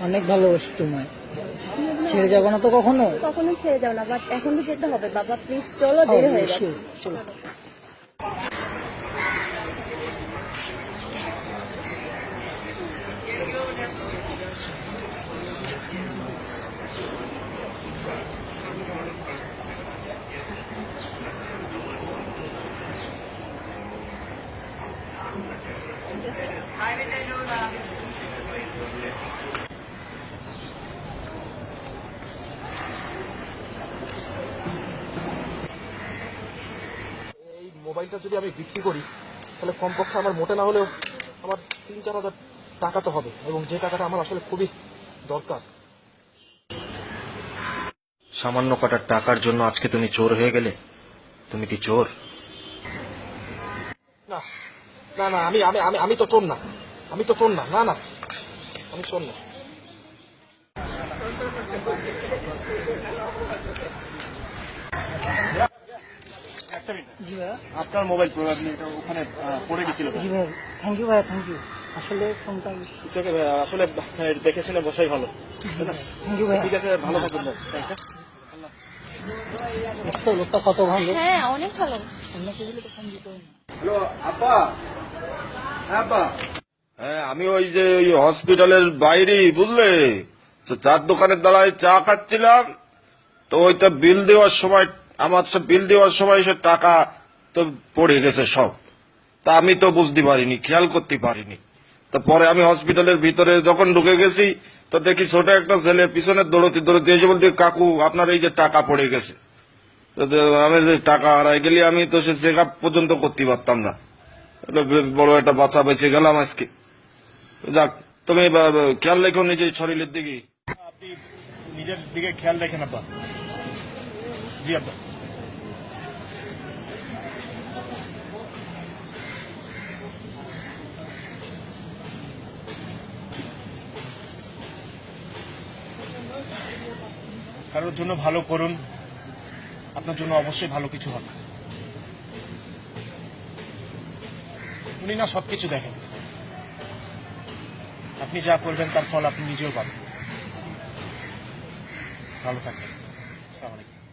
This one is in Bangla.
অনেক ভালোবাসি তোমায়। ছেড়ে যাব না তো কখনো? কখনো ছেড়ে যাও না বাট এখন তো যেতে হবে বাবা প্লিজ চলো দেরি হয়ে যাচ্ছে চলো। মোবাইলটা যদি আমি বিক্রি করি, তাহলে কমপক্ষে আমার মোটে না হলেও আমার তিন চার হাজার টাকা তো হবে এবং যে টাকাটা আমার আসলে খুবই দরকার। সামান্য কটার টাকার জন্য আজকে তুমি চোর হয়ে গেলে? তুমি কি চোর? না না না, আমি আমি আমি আমি তো চোর না। আমি তো চোর না না না, আমি চোর না। জি ভাইয়া আপনার মোবাইল প্রবাবলি এটা ওখানে পড়ে গেছিল জি ভাইয়া থ্যাংক ইউ ভাইয়া থ্যাংক ইউ আসলে ফোনটা okay, ভাইয়া, আসলে দেখে শুনে বসাই ভালো। থ্যাংক ইউ ভাইয়া। ঠিক আছে ভালো থাকুন ভাই হ্যাঁ। দেখছ লোকটা কত ভালো। হ্যাঁ অনেক ভালো। অন্যকে দিলে তো ফোন দিতে হয় না। হ্যালো আব্বা। হ্যাঁ আব্বা। হ্যাঁ আমি ওই যে ওই হসপিটালের বাইরে বুঝলে? তো চার দোকানের দাঁড়ায় চা খাচ্ছিলাম তো ওইটা বিল দেওয়ার সময় আমার সব বিল দেওয়ার সময় সে টাকা তো পড়ে গেছে সব। তা আমি তো বুঝতে পারিনি, খেয়াল করতে পারিনি। তো পরে আমি হসপিটালের ভিতরে যখন ঢুকে গেছি, তো দেখি ছোট একটা ছেলে পিছনে দৌড়তে দৌড়তে এসে বলতে কাকু, আপনার এই যে টাকা পড়ে গেছে। তো তো আমি টাকা হারাই গেলে আমি তো সে চেক আপ পর্যন্ত করতে পারতাম না। বড় একটা বাচ্চা বেঁচে গেলাম আজকে। যাক, তুমি খেয়াল রেখো নিজের শরীরের দিকে। আপনি নিজের দিকে খেয়াল রাখেন, আব্বা। জি, আব্বা। কারোর জন্য ভালো করুন। আপনার জন্য অবশ্যই ভালো কিছু হবে। উনি না সবকিছু দেখেন। আপনি যা করবেন তার ফল আপনি নিজেও পাবেন। ভালো থাকবেন। আসসালামু আলাইকুম।